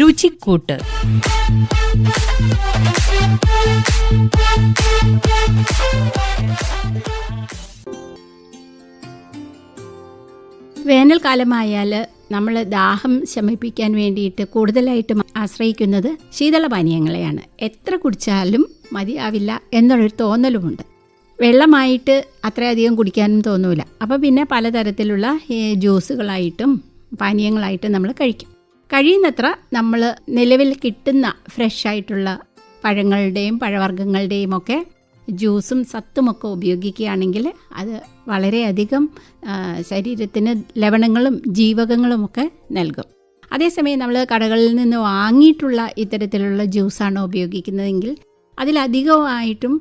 രുചിക്കൂട്ട്. വേനൽക്കാലമായാൽ നമ്മൾ ദാഹം ശമിപ്പിക്കാൻ വേണ്ടിയിട്ട് കൂടുതലായിട്ടും ആശ്രയിക്കുന്നത് ശീതളപാനീയങ്ങളെയാണ്. എത്ര കുടിച്ചാലും മതിയാവില്ല എന്നുള്ളൊരു തോന്നലുമുണ്ട്. വെള്ളമായിട്ട് അത്രയധികം കുടിക്കാനും തോന്നൂല. അപ്പോൾ പിന്നെ പലതരത്തിലുള്ള ജ്യൂസുകളായിട്ടും പാനീയങ്ങളായിട്ടും നമ്മൾ കഴിക്കും. കഴിയുന്നത്ര നമ്മൾ നിലവിൽ കിട്ടുന്ന ഫ്രഷ് ആയിട്ടുള്ള പഴങ്ങളുടെയും പഴവർഗങ്ങളുടെയും ഒക്കെ ജ്യൂസും സത്തുമൊക്കെ ഉപയോഗിക്കുകയാണെങ്കിൽ അത് വളരെയധികം ശരീരത്തിന് ലവണങ്ങളും ജീവകങ്ങളുമൊക്കെ നൽകും. അതേസമയം നമ്മൾ കടകളിൽ നിന്ന് വാങ്ങിയിട്ടുള്ള ഇത്തരത്തിലുള്ള ജ്യൂസാണ് ഉപയോഗിക്കുന്നതെങ്കിൽ അതിലധികമായിട്ടും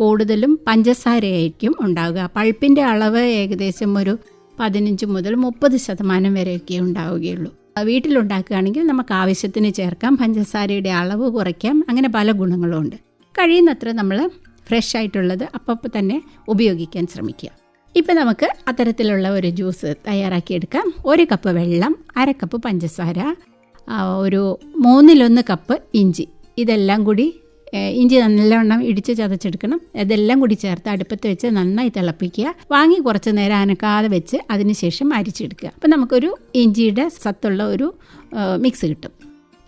കൂടുതലും പഞ്ചസാരയായിരിക്കും ഉണ്ടാവുക. പൾപ്പിന്റെ അളവ് ഏകദേശം ഒരു പതിനഞ്ച് മുതൽ മുപ്പത് ശതമാനം വരെയൊക്കെ ഉണ്ടാവുകയുള്ളൂ. വീട്ടിലുണ്ടാക്കുകയാണെങ്കിൽ നമുക്ക് ആവശ്യത്തിന് ചേർക്കാം. പഞ്ചസാരയുടെ അളവ് കുറയ്ക്കാം. അങ്ങനെ പല ഗുണങ്ങളുമുണ്ട് കഴിയുന്നത്ര നമ്മൾ ഫ്രഷ് ആയിട്ടുള്ളത് അപ്പോൾ തന്നെ ഉപയോഗിക്കാൻ ശ്രമിക്കുക. ഇപ്പം നമുക്ക് അത്തരത്തിലുള്ള ഒരു ജ്യൂസ് തയ്യാറാക്കിയെടുക്കാം ഒരു കപ്പ് വെള്ളം അര കപ്പ് പഞ്ചസാര ഒരു മൂന്നിലൊന്ന് കപ്പ് ഇഞ്ചി. ഇതെല്ലാം കൂടി ഇഞ്ചി നല്ലവണ്ണം ഇടിച്ച് ചതച്ചെടുക്കണം. ഇതെല്ലാം കൂടി ചേർത്ത് അടുപ്പത്ത് വെച്ച് നന്നായി തിളപ്പിക്കുക. വാങ്ങി കുറച്ച് നേരം അനക്കാതെ വെച്ച് അതിനുശേഷം അരിച്ചെടുക്കുക. അപ്പം നമുക്കൊരു ഇഞ്ചിയുടെ സത്തുള്ള ഒരു മിക്സ് കിട്ടും.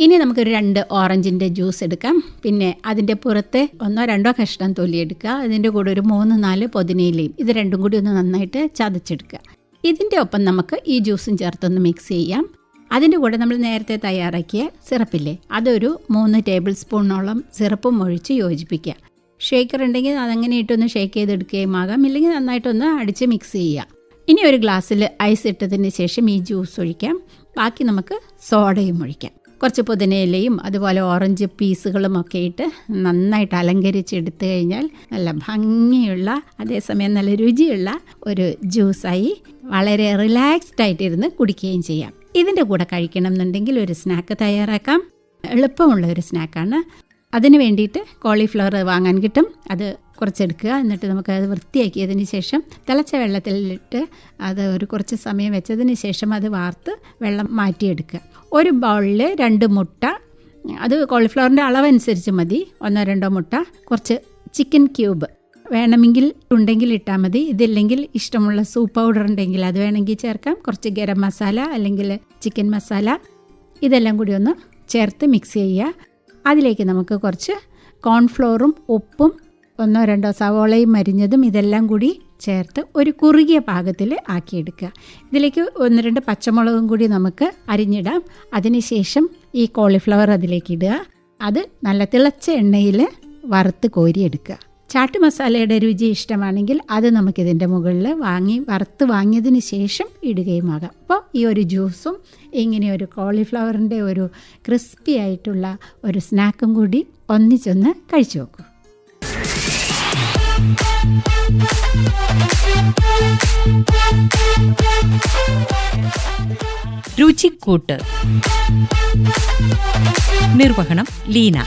ഇനി നമുക്കൊരു രണ്ട് ഓറഞ്ചിന്റെ ജ്യൂസ് എടുക്കാം. പിന്നെ അതിന്റെ പുറത്തെ ഒന്നോ രണ്ടോ കഷ്ണം തൊലിയെടുക്കുക അതിന്റെ കൂടെ ഒരു മൂന്ന് നാല് പൊതിനയിലയും ഇത് രണ്ടും കൂടി ഒന്ന് നന്നായിട്ട് ചതച്ചെടുക്കുക. ഇതിന്റെ ഒപ്പം നമുക്ക് ഈ ജ്യൂസും ചേർത്തൊന്ന് മിക്സ് ചെയ്യാം. അതിന്റെ കൂടെ നമ്മൾ നേരത്തെ തയ്യാറാക്കിയ സിറപ്പില്ലേ അതൊരു മൂന്ന് ടേബിൾ സ്പൂണോളം സിറപ്പും ഒഴിച്ച് യോജിപ്പിക്കുക. ഷേക്കർ ഉണ്ടെങ്കിൽ അതങ്ങനെ ഇട്ടൊന്ന് ഷേക്ക് ചെയ്തെടുക്കുകയും ആകാം. ഇല്ലെങ്കിൽ നന്നായിട്ടൊന്ന് അടിച്ച് മിക്സ് ചെയ്യുക. ഇനി ഒരു ഗ്ലാസ്സിൽ ഐസ് ഇട്ടതിന് ശേഷം ഈ ജ്യൂസ് ഒഴിക്കാം. ബാക്കി നമുക്ക് സോഡയും ഒഴിക്കാം. കുറച്ച് പുതിനയിലയും അതുപോലെ ഓറഞ്ച് പീസുകളും ഒക്കെ ഇട്ട് നന്നായിട്ട് അലങ്കരിച്ചെടുത്തു കഴിഞ്ഞാൽ നല്ല ഭംഗിയുള്ള അതേസമയം നല്ല രുചിയുള്ള ഒരു ജ്യൂസായി വളരെ റിലാക്സ്ഡ് ആയിട്ടിരുന്ന് കുടിക്കുകയും ചെയ്യാം. ഇതിന്റെ കൂടെ കഴിക്കണം എന്നുണ്ടെങ്കിൽ ഒരു സ്നാക്ക് തയ്യാറാക്കാം. എളുപ്പമുള്ള ഒരു സ്നാക്കാണ് അതിന് വേണ്ടിയിട്ട് കോളിഫ്ലവർ വാങ്ങാൻ കിട്ടും. അത് കുറച്ചെടുക്കുക. എന്നിട്ട് നമുക്ക് അത് വൃത്തിയാക്കിയതിന് ശേഷം തിളച്ച വെള്ളത്തിലിട്ട് അത് ഒരു കുറച്ച് സമയം വെച്ചതിന് ശേഷം അത് വാർത്ത് വെള്ളം മാറ്റിയെടുക്കുക. ഒരു ബൗളിൽ രണ്ട് മുട്ട. അത് കോളിഫ്ലവറിന്റെ അളവനുസരിച്ച് മതി. ഒന്നോ രണ്ടോ മുട്ട. കുറച്ച് ചിക്കൻ ക്യൂബ് വേണമെങ്കിൽ ഉണ്ടെങ്കിൽ ഇട്ടാൽ മതി. ഇതില്ലെങ്കിൽ ഇഷ്ടമുള്ള സൂപ്പ് പൗഡർ ഉണ്ടെങ്കിൽ അത് വേണമെങ്കിൽ ചേർക്കാം. കുറച്ച് ഗരം മസാല അല്ലെങ്കിൽ ചിക്കൻ മസാല. ഇതെല്ലാം കൂടി ഒന്ന് ചേർത്ത് മിക്സ് ചെയ്യുക. അതിലേക്ക് നമുക്ക് കുറച്ച് കോൺഫ്ലോറും ഉപ്പും ഒന്നോ രണ്ടോ സവോളയും മരിഞ്ഞതും ഇതെല്ലാം കൂടി ചേർത്ത് ഒരു കുറുകിയ പാകത്തിൽ ആക്കിയെടുക്കുക. ഇതിലേക്ക് ഒന്ന് രണ്ട് പച്ചമുളകും കൂടി നമുക്ക് അരിഞ്ഞിടാം. അതിനുശേഷം ഈ കോളിഫ്ലവർ അതിലേക്ക് ഇടുക. അത് നല്ല തിളച്ച എണ്ണയിൽ വറുത്ത് കോരിയെടുക്കുക. ചാട്ട് മസാലയുടെ രുചി ഇഷ്ടമാണെങ്കിൽ അത് നമുക്കിതിന്റെ മുകളിൽ വാങ്ങി വറുത്ത് വാങ്ങിയതിന് ശേഷം ഇടുകയും ആകാം. അപ്പോൾ ഈ ഒരു ജ്യൂസും ഇങ്ങനെ ഒരു കോളിഫ്ലവറിന്റെ ഒരു ക്രിസ്പി ആയിട്ടുള്ള ഒരു സ്നാക്കും കൂടി ഒന്നിച്ചൊന്ന് കഴിച്ചു നോക്കൂ. രുചിക്കൂട്ട്. നിർവഹണം ലീന.